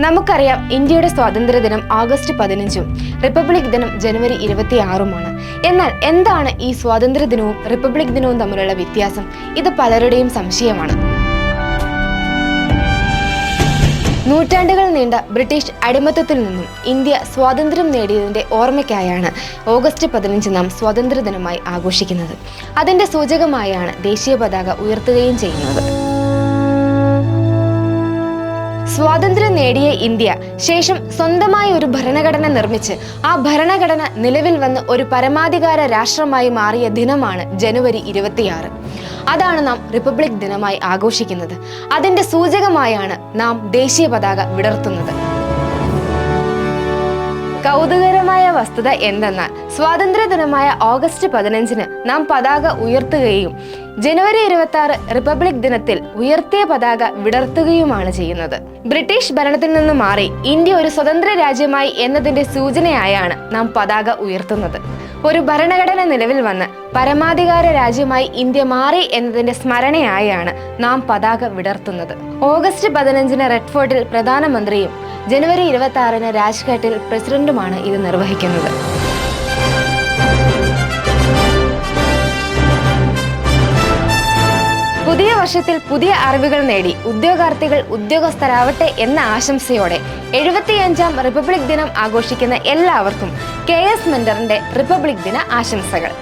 നമുക്കറിയാം ഇന്ത്യയുടെ സ്വാതന്ത്ര്യ ദിനം ആഗസ്റ്റ് പതിനഞ്ചും റിപ്പബ്ലിക് ദിനം ജനുവരി ഇരുപത്തിയാറുമാണ്. എന്നാൽ എന്താണ് ഈ സ്വാതന്ത്ര്യ ദിനവും റിപ്പബ്ലിക് ദിനവും തമ്മിലുള്ള വ്യത്യാസം? ഇത് പലരുടെയും സംശയമാണ്. നൂറ്റാണ്ടുകൾ നീണ്ട ബ്രിട്ടീഷ് അടിമത്തത്തിൽ നിന്നും ഇന്ത്യ സ്വാതന്ത്ര്യം നേടിയതിന്റെ ഓർമ്മയ്ക്കായാണ് ഓഗസ്റ്റ് പതിനഞ്ച് നാം സ്വാതന്ത്ര്യ ദിനമായി ആഘോഷിക്കുന്നത്. അതിന്റെ സൂചകമായാണ് ദേശീയ പതാക ഉയർത്തുകയും ചെയ്യുന്നത്. സ്വാതന്ത്ര്യം നേടിയ ഇന്ത്യ ശേഷം സ്വന്തമായി ഒരു ഭരണഘടന നിർമ്മിച്ച് ആ ഭരണഘടന നിലവിൽ വന്ന് ഒരു പരമാധികാര രാഷ്ട്രമായി മാറിയ ദിനമാണ് ജനുവരി ഇരുപത്തിയാറ്. അതാണ് നാം റിപ്പബ്ലിക് ദിനമായി ആഘോഷിക്കുന്നത്. അതിന്റെ സൂചകമായാണ് നാം ദേശീയ പതാക വിടർത്തുന്നത്. കൗതുകരമായ വസ്തുത എന്തെന്നാൽ സ്വാതന്ത്ര്യ ദിനമായ ഓഗസ്റ്റ് പതിനഞ്ചിന് നാം പതാക ഉയർത്തുകയും ജനുവരി ഇരുപത്തി ആറ് റിപ്പബ്ലിക് ദിനത്തിൽ ഉയർത്തിയ പതാക വിടർത്തുകയുമാണ് ചെയ്യുന്നത്. ബ്രിട്ടീഷ് ഭരണത്തിൽ നിന്ന് മാറി ഇന്ത്യ ഒരു സ്വതന്ത്ര രാജ്യമായി എന്നതിന്റെ സൂചനയായാണ് നാം പതാക ഉയർത്തുന്നത്. ഒരു ഭരണഘടന നിലവിൽ വന്ന് പരമാധികാര രാജ്യമായി ഇന്ത്യ മാറി എന്നതിന്റെ സ്മരണയായാണ് നാം പതാക വിടർത്തുന്നത്. ഓഗസ്റ്റ് പതിനഞ്ചിന് റെഡ്ഫോർട്ടിൽ പ്രധാനമന്ത്രിയും ജനുവരി ഇരുപത്തി ആറിന് രാജ്ഘട്ടിൽ പ്രസിഡന്റുമാണ് ഇത് നിർവഹിക്കുന്നത്. പുതിയ വർഷത്തിൽ പുതിയ അറിവുകൾ നേടി. ഉദ്യോഗാർത്ഥികൾ ഉദ്യോഗസ്ഥരാവട്ടെ എന്ന ആശംസയോടെ എഴുപത്തിയഞ്ചാം റിപ്പബ്ലിക് ദിനം ആഘോഷിക്കുന്ന എല്ലാവർക്കും കെ എസ് മെന്ററിന്റെ റിപ്പബ്ലിക് ദിന ആശംസകൾ.